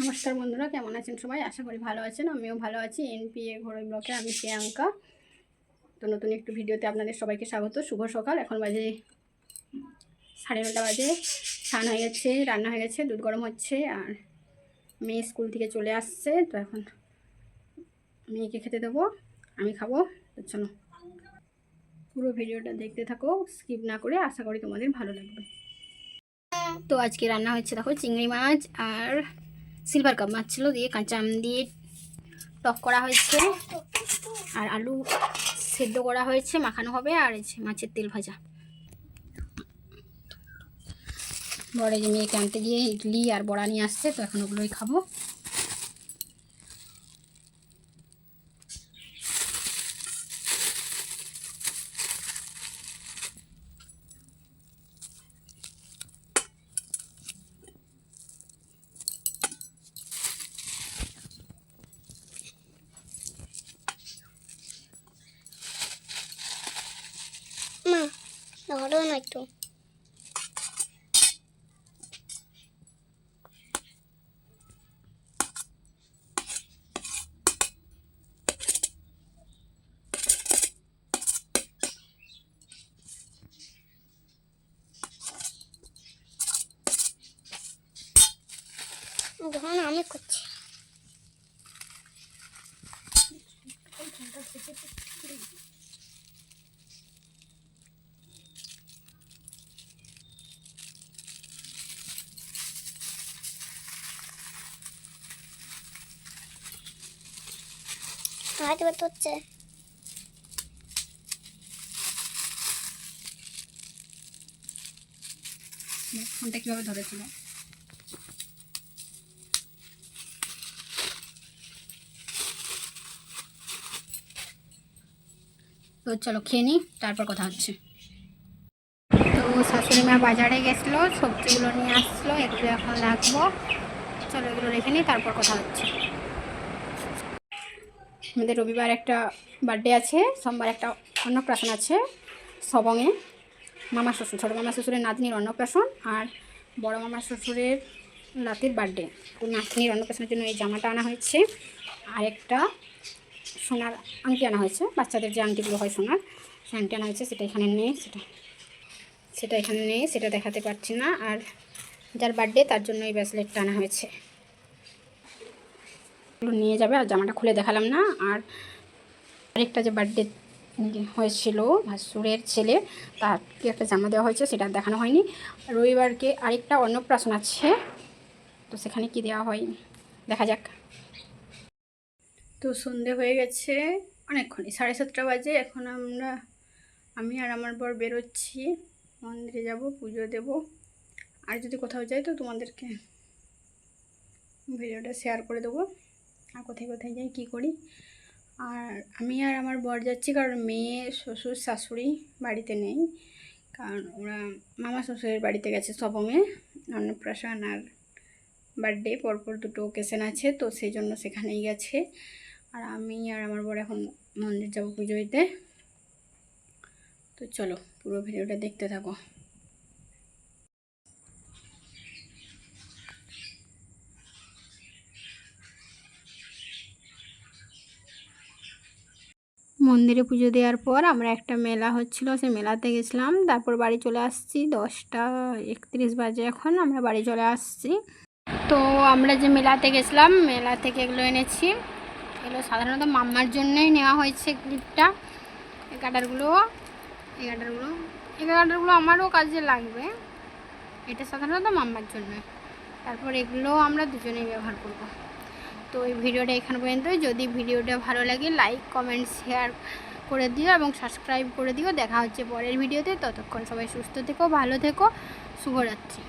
নমস্কার বন্ধুরা, কেমন আছেন সবাই? আশা করি ভালো আছেন, আমিও ভালো আছি। এনপিএ ঘরোই ব্লকে আমি প্রিয়াঙ্কা। তো নতুন একটু ভিডিওতে আপনাদের সবাইকে স্বাগত। শুভ সকাল। এখন বাজে সাড়ে নটা বাজে। স্নান হয়ে গেছে, রান্না হয়ে গেছে, দুধ গরম হচ্ছে, আর মেয়ে স্কুল থেকে চলে আসছে। তো এখন মেয়েকে খেতে দেবো, আমি খাব। তো চলো, পুরো ভিডিওটা দেখতে থাকো, স্কিপ না করে। আশা করি তোমাদের ভালো লাগবে। তো আজকে রান্না হচ্ছে দেখো চিংড়ি মাছ আর সিলভার কাপ মাছ ছিল, দিয়ে কাঁচা আম দিয়ে টক করা হয়েছে। আর আলু সেদ্ধ করা হয়েছে, মাখানো হবে, আর মাছের তেল ভাজা। বড় যে মেয়েকে আনতে গিয়ে ইডলি আর বড়া নিয়ে আসছে, তো এখন ওগুলোই খাব মা ধরো না একটু ধরো আমি করছি। হাত ব্যথা হচ্ছে ফোনটা কীভাবে ধরেছিল তো চলো খেয়ে নিই তারপর কথা হচ্ছে তো শাশুড়ি মা বাজারে গেছিল সবজিগুলো নিয়ে আসলো এগুলো এখন রাখব চলো এগুলো রেখে নিই তারপর কথা হচ্ছে আমাদের রবিবার একটা বার্থডে আছে, সোমবার একটা অন্নপ্রাশন আছে সবংয়ে মামা শ্বশুর, ছোটো মামা শ্বশুরের নাতনির অন্নপ্রাশন আর বড় মামা শ্বশুরের নাতির বার্থডে নাতনির অন্নপ্রাশনের জন্য এই জামাটা আনা হয়েছে। আর একটা সোনার আংটি আনা হয়েছে। বাচ্চাদের যে আংটিগুলো হয় সোনার সে আংটি আনা হয়েছে, সেটা এখানে নেই, সেটা সেটা এখানে নেই, সেটা দেখাতে পারছি না। আর যার বার্থডে তার জন্য এই ব্রেসলেটটা আনা হয়েছে। নিয়ে যাবে আর জামাটা খুলে দেখালাম না। আর আরেকটা যে বার্থডে হয়েছিল ভাসুরের ছেলে তাকে একটা জামা দেওয়া হয়েছে সেটা দেখানো হয়নি। রবিবারকে আরেকটা অন্নপ্রাশন আছে, তো সেখানে কি দেওয়া হয় দেখা যাক। তো সন্ধে হয়ে গেছে অনেকক্ষণই, সাড়ে সাতটা বাজে। এখন আমরা, আমি আর আমার বর বেরোচ্ছি, মন্দিরে যাব, পুজো দেব। আর যদি কোথাও যাই তো তোমাদেরকে ভিডিওটা শেয়ার করে দেবো। কোথায় কোথায় যাই, কী করি? আর আমি আর আমার বর যাচ্ছি, কারণ মেয়ে, শ্বশুর, শাশুড়ি বাড়িতে নেই। কারণ ওরা মামা শ্বশুরের বাড়িতে গেছে সবমে অন্নপ্রাশন আর বার্থডে পরপর দুটো ওকেশন আছে, তো সেই জন্য সেখানেই গেছে। আর আমি আর আমার বর এখন মন্দির যাব পুজো তো চলো পুরো ভিডিওটা দেখতে থাকো। মন্দিরে পুজো দেওয়ার পর আমরা একটা মেলা হচ্ছিল, সেই মেলাতে গেছিলাম। তারপর বাড়ি চলে আসছি দশটা একত্রিশ বাজে এখন, আমরা বাড়ি চলে আসছি। তো আমরা যে মেলাতে গেছিলাম, মেলা থেকে এগুলো এনেছি। এগুলো সাধারণত মাম্মার জন্যই নেওয়া হয়েছে ক্লিপটা এই কাটারগুলো এই কাটারগুলো এই কাটারগুলো আমারও কাজে লাগবে। এটা সাধারণত মাম্মার জন্য। তারপর এগুলো আমরা দুজনেই ব্যবহার করব। তো এই ভিডিওটা এখানে পর্যন্ত যদি ভিডিওটা ভালো লাগে লাইক কমেন্ট শেয়ার করে দিও এবং সাবস্ক্রাইব করে দিও। দেখা হচ্ছে পরের ভিডিওতে। ততক্ষণ সবাই সুস্থ থেকো, ভালো থেকো। শুভরাত্রি।